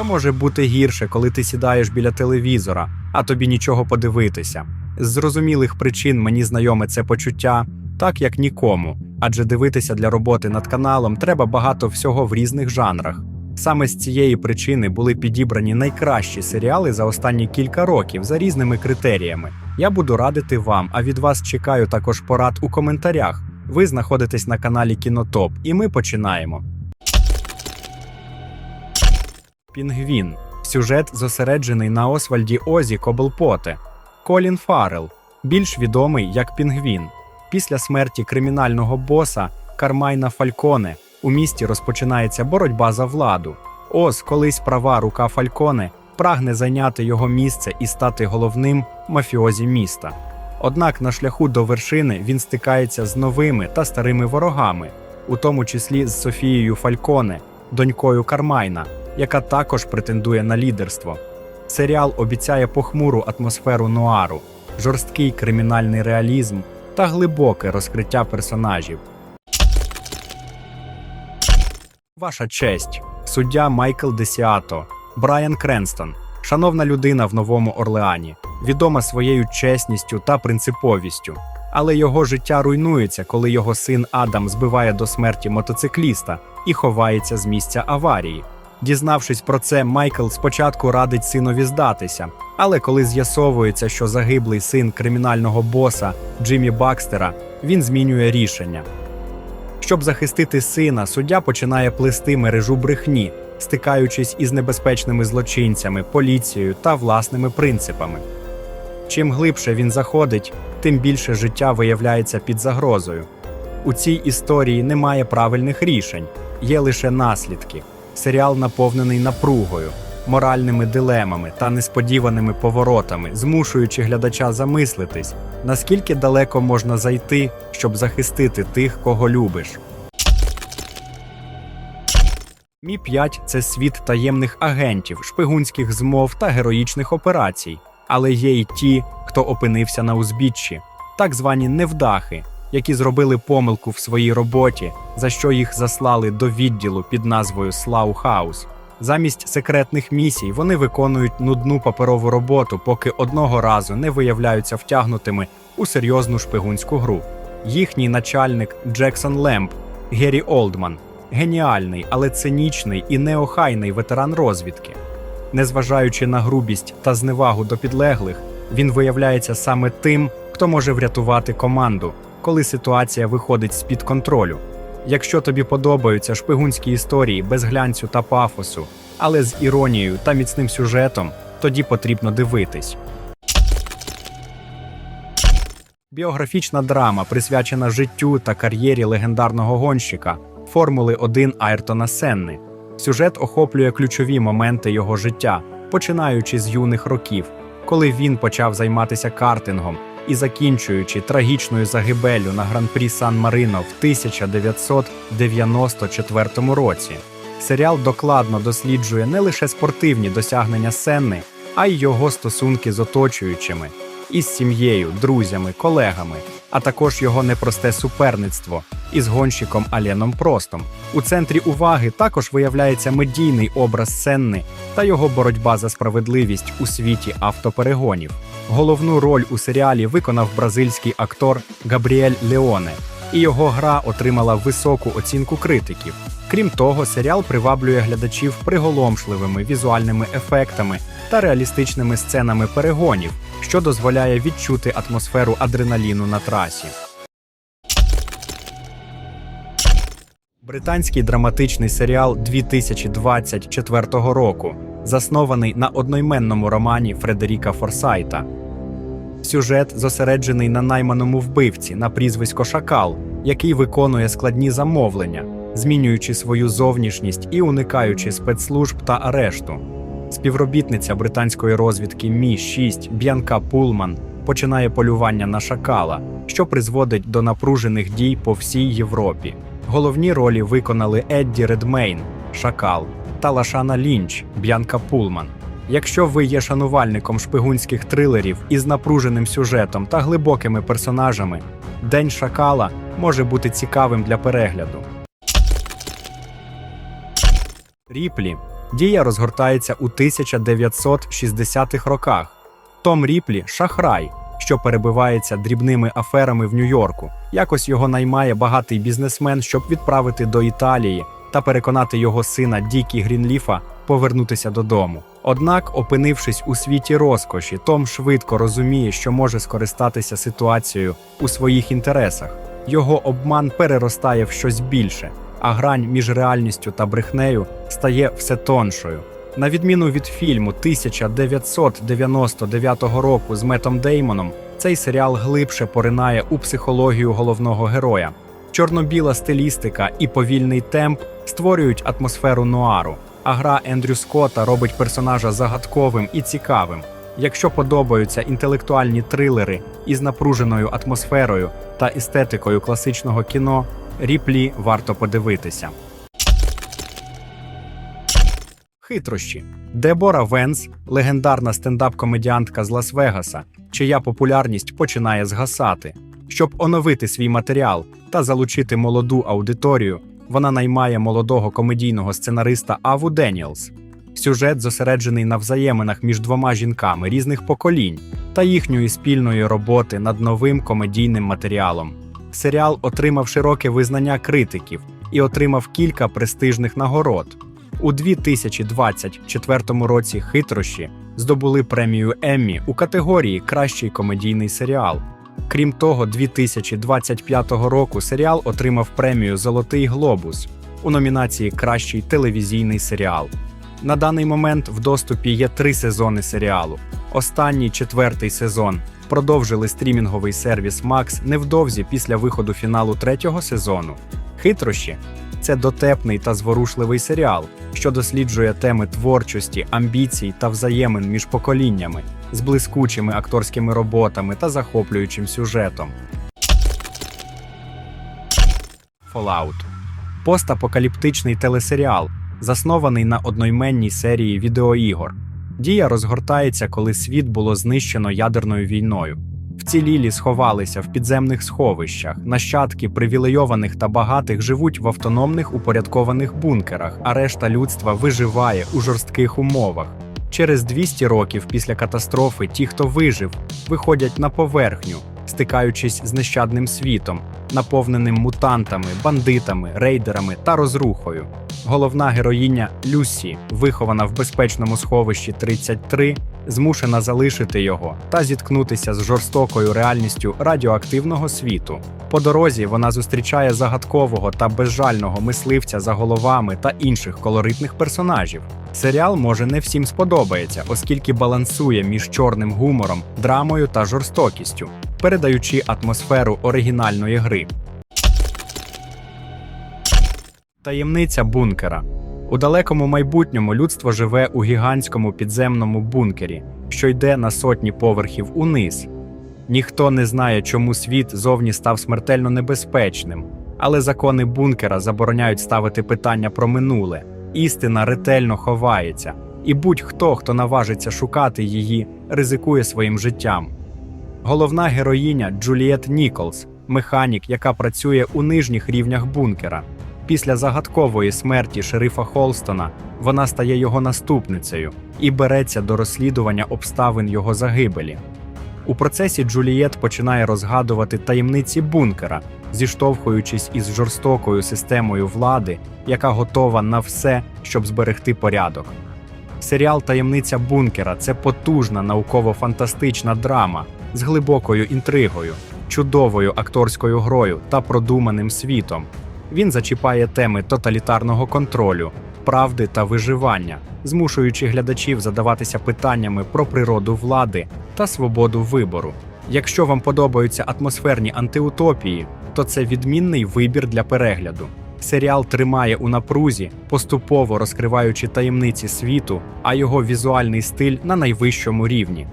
Що може бути гірше, коли ти сідаєш біля телевізора, а тобі нічого подивитися? З зрозумілих причин мені знайоме це почуття, так як нікому, адже дивитися для роботи над каналом треба багато всього в різних жанрах. Саме з цієї причини були підібрані найкращі серіали за останні кілька років за різними критеріями. Я буду радити вам, а від вас чекаю також порад у коментарях. Ви знаходитесь на каналі Кінотоп, і ми починаємо. Пінгвін. Сюжет зосереджений на Освальді Озі Коблпоте. Колін Фаррелл, більш відомий як Пінгвін. Після смерті кримінального боса Кармайна Фальконе у місті розпочинається боротьба за владу. Оз, колись права рука Фальконе, прагне зайняти його місце і стати головним мафіозі міста. Однак на шляху до вершини він стикається з новими та старими ворогами, у тому числі з Софією Фальконе, донькою Кармайна, яка також претендує на лідерство. Серіал обіцяє похмуру атмосферу нуару, жорсткий кримінальний реалізм та глибоке розкриття персонажів. Ваша честь, суддя Майкл Десіато, Брайан Кренстон, шановна людина в Новому Орлеані, відома своєю чесністю та принциповістю. Але його життя руйнується, коли його син Адам збиває до смерті мотоцикліста і ховається з місця аварії. Дізнавшись про це, Майкл спочатку радить синові здатися, але коли з'ясовується, що загиблий син кримінального боса Джиммі Бакстера, він змінює рішення. Щоб захистити сина, суддя починає плести мережу брехні, стикаючись із небезпечними злочинцями, поліцією та власними принципами. Чим глибше він заходить, тим більше життя виявляється під загрозою. У цій історії немає правильних рішень, є лише наслідки. Серіал наповнений напругою, моральними дилемами та несподіваними поворотами, змушуючи глядача замислитись, наскільки далеко можна зайти, щоб захистити тих, кого любиш. Мі 5 це світ таємних агентів, шпигунських змов та героїчних операцій. Але є й ті, хто опинився на узбіччі, так звані невдахи, які зробили помилку в своїй роботі, за що їх заслали до відділу під назвою Слаухаус. Замість секретних місій вони виконують нудну паперову роботу, поки одного разу не виявляються втягнутими у серйозну шпигунську гру. Їхній начальник Джексон Лемп, Геррі Олдман, геніальний, але цинічний і неохайний ветеран розвідки. Незважаючи на грубість та зневагу до підлеглих, він виявляється саме тим, хто може врятувати команду, коли ситуація виходить з-під контролю. Якщо тобі подобаються шпигунські історії без глянцю та пафосу, але з іронією та міцним сюжетом, тоді потрібно дивитись. Біографічна драма, присвячена життю та кар'єрі легендарного гонщика Формули 1 Айртона Сенни. Сюжет охоплює ключові моменти його життя, починаючи з юних років, коли він почав займатися картингом і закінчуючи трагічною загибеллю на гран-прі Сан-Марино в 1994 році. Серіал докладно досліджує не лише спортивні досягнення Сенни, а й його стосунки з оточуючими, із сім'єю, друзями, колегами, а також його непросте суперництво із гонщиком Аленом Простом. У центрі уваги також виявляється медійний образ Сенни та його боротьба за справедливість у світі автоперегонів. Головну роль у серіалі виконав бразильський актор Габріель Леоне, і його гра отримала високу оцінку критиків. Крім того, серіал приваблює глядачів приголомшливими візуальними ефектами та реалістичними сценами перегонів, що дозволяє відчути атмосферу адреналіну на трасі. Британський драматичний серіал 2024 року, заснований на одноіменному романі Фредеріка Форсайта. Сюжет зосереджений на найманому вбивці на прізвисько Шакал, який виконує складні замовлення, змінюючи свою зовнішність і уникаючи спецслужб та арешту. Співробітниця британської розвідки Мі 6 Б'янка Пулман починає полювання на шакала, що призводить до напружених дій по всій Європі. Головні ролі виконали Едді Редмейн Шакал та Лашана Лінч Б'янка Пулман. Якщо ви є шанувальником шпигунських трилерів із напруженим сюжетом та глибокими персонажами, День Шакала може бути цікавим для перегляду. Ріплі Дія розгортається у 1960-х роках. Том Ріплі шахрай, що перебивається дрібними аферами в Нью-Йорку. Якось його наймає багатий бізнесмен, щоб відправити до Італії та переконати його сина Дікі Грінліфа повернутися додому. Однак, опинившись у світі розкоші, Том швидко розуміє, що може скористатися ситуацією у своїх інтересах. Його обман переростає в щось більше, а грань між реальністю та брехнею стає все тоншою. На відміну від фільму 1999 року з Метом Деймоном, цей серіал глибше поринає у психологію головного героя. Чорно-біла стилістика і повільний темп створюють атмосферу нуару, а гра Ендрю Скотта робить персонажа загадковим і цікавим. Якщо подобаються інтелектуальні трилери із напруженою атмосферою та естетикою класичного кіно, ріплі варто подивитися. Хитрощі. Дебора Венс, легендарна стендап-комедіантка з Лас-Вегаса, чия популярність починає згасати. Щоб оновити свій матеріал та залучити молоду аудиторію, вона наймає молодого комедійного сценариста Аву Деніелс. Сюжет зосереджений на взаєминах між двома жінками різних поколінь та їхньої спільної роботи над новим комедійним матеріалом. Серіал отримав широке визнання критиків і отримав кілька престижних нагород. У 2024 році хитрощі здобули премію Еммі у категорії Кращий комедійний серіал. Крім того, 2025 року серіал отримав премію Золотий глобус у номінації Кращий телевізійний серіал. На даний момент в доступі є три сезони серіалу. Останній четвертий сезон продовжили стрімінговий сервіс Max невдовзі після виходу фіналу третього сезону. Хитрощі це дотепний та зворушливий серіал, що досліджує теми творчості, амбіцій та взаємин між поколіннями з блискучими акторськими роботами та захоплюючим сюжетом. Fallout постапокаліптичний телесеріал, заснований на одноіменній серії відеоігор. Дія розгортається, коли світ було знищено ядерною війною. Вцілілі сховалися в підземних сховищах. Нащадки привілейованих та багатих живуть в автономних упорядкованих бункерах, а решта людства виживає у жорстких умовах. Через 200 років після катастрофи ті, хто вижив, виходять на поверхню, стикаючись з нещадним світом, наповненим мутантами, бандитами, рейдерами та розрухою. Головна героїня Люсі, вихована в безпечному сховищі 33, змушена залишити його та зіткнутися з жорстокою реальністю радіоактивного світу. По дорозі вона зустрічає загадкового та безжального мисливця за головами та інших колоритних персонажів. Серіал може не всім сподобається, оскільки балансує між чорним гумором, драмою та жорстокістю, передаючи атмосферу оригінальної гри. Таємниця бункера. У далекому майбутньому людство живе у гігантському підземному бункері, що йде на сотні поверхів униз. Ніхто не знає, чому світ зовні став смертельно небезпечним, але закони бункера забороняють ставити питання про минуле. Істина ретельно ховається, і будь-хто, хто наважиться шукати її, ризикує своїм життям. Головна героїня Джуліет Ніколс, механік, яка працює у нижніх рівнях бункера. Після загадкової смерті шерифа Холстона вона стає його наступницею і береться до розслідування обставин його загибелі. У процесі Джулієт починає розгадувати таємниці бункера, зіштовхуючись із жорстокою системою влади, яка готова на все, щоб зберегти порядок. Серіал Таємниця бункера це потужна науково-фантастична драма з глибокою інтригою, чудовою акторською грою та продуманим світом. Він зачіпає теми тоталітарного контролю, правди та виживання, змушуючи глядачів задаватися питаннями про природу влади та свободу вибору. Якщо вам подобаються атмосферні антиутопії, то це відмінний вибір для перегляду. Серіал тримає у напрузі, поступово розкриваючи таємниці світу, а його візуальний стиль на найвищому рівні.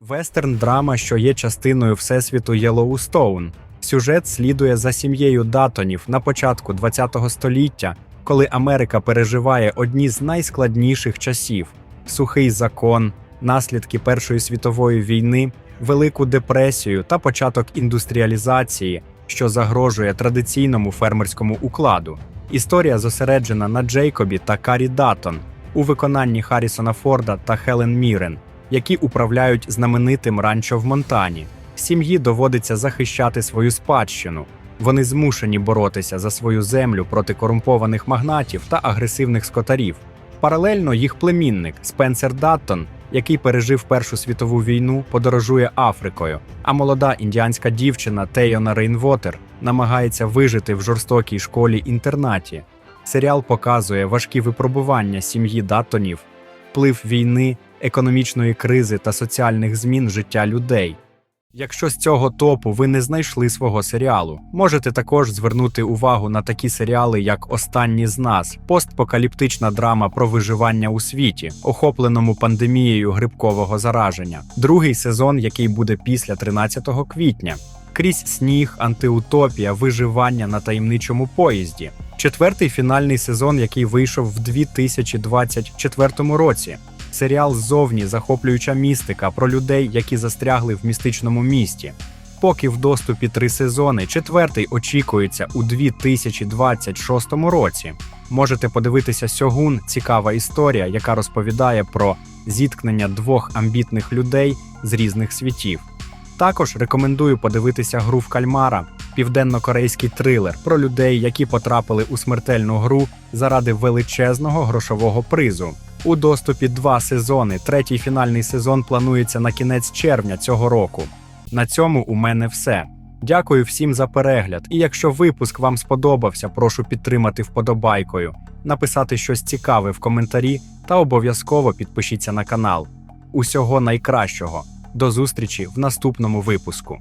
Вестерн драма, що є частиною всесвіту Єлоустоун. Сюжет слідує за сім'єю Датонів на початку ХХ століття, коли Америка переживає одні з найскладніших часів: сухий закон, наслідки Першої світової війни, Велику депресію та початок індустріалізації, що загрожує традиційному фермерському укладу. Історія зосереджена на Джейкобі та Карі Даттон у виконанні Харрісона Форда та Хелен Мірен, які управляють знаменитим ранчо в Монтані. Сім'ї доводиться захищати свою спадщину. Вони змушені боротися за свою землю проти корумпованих магнатів та агресивних скотарів. Паралельно їх племінник Спенсер Даттон, який пережив Першу світову війну, подорожує Африкою, а молода індіанська дівчина Тейона Рейнвотер намагається вижити в жорстокій школі-інтернаті. Серіал показує важкі випробування сім'ї Даттонів, вплив війни, економічної кризи та соціальних змін життя людей. Якщо з цього топу ви не знайшли свого серіалу, можете також звернути увагу на такі серіали, як Останні з нас, постпокаліптична драма про виживання у світі, охопленому пандемією грибкового зараження, другий сезон, який буде після 13 квітня, крізь сніг, антиутопія, виживання на таємничому поїзді. Четвертий фінальний сезон, який вийшов в 2024 році. Серіал ззовні захоплююча містика про людей, які застрягли в містичному місті. Поки в доступі три сезони, четвертий очікується у 2026 році. Можете подивитися Сьогун цікава історія, яка розповідає про зіткнення двох амбітних людей з різних світів. Також рекомендую подивитися гру в кальмара, південно-корейський трилер про людей, які потрапили у смертельну гру заради величезного грошового призу. У доступі два сезони. Третій фінальний сезон планується на кінець червня цього року. На цьому у мене все. Дякую всім за перегляд. І якщо випуск вам сподобався, прошу підтримати вподобайкою, написати щось цікаве в коментарі та обов'язково підпишіться на канал. Усього найкращого. До зустрічі в наступному випуску.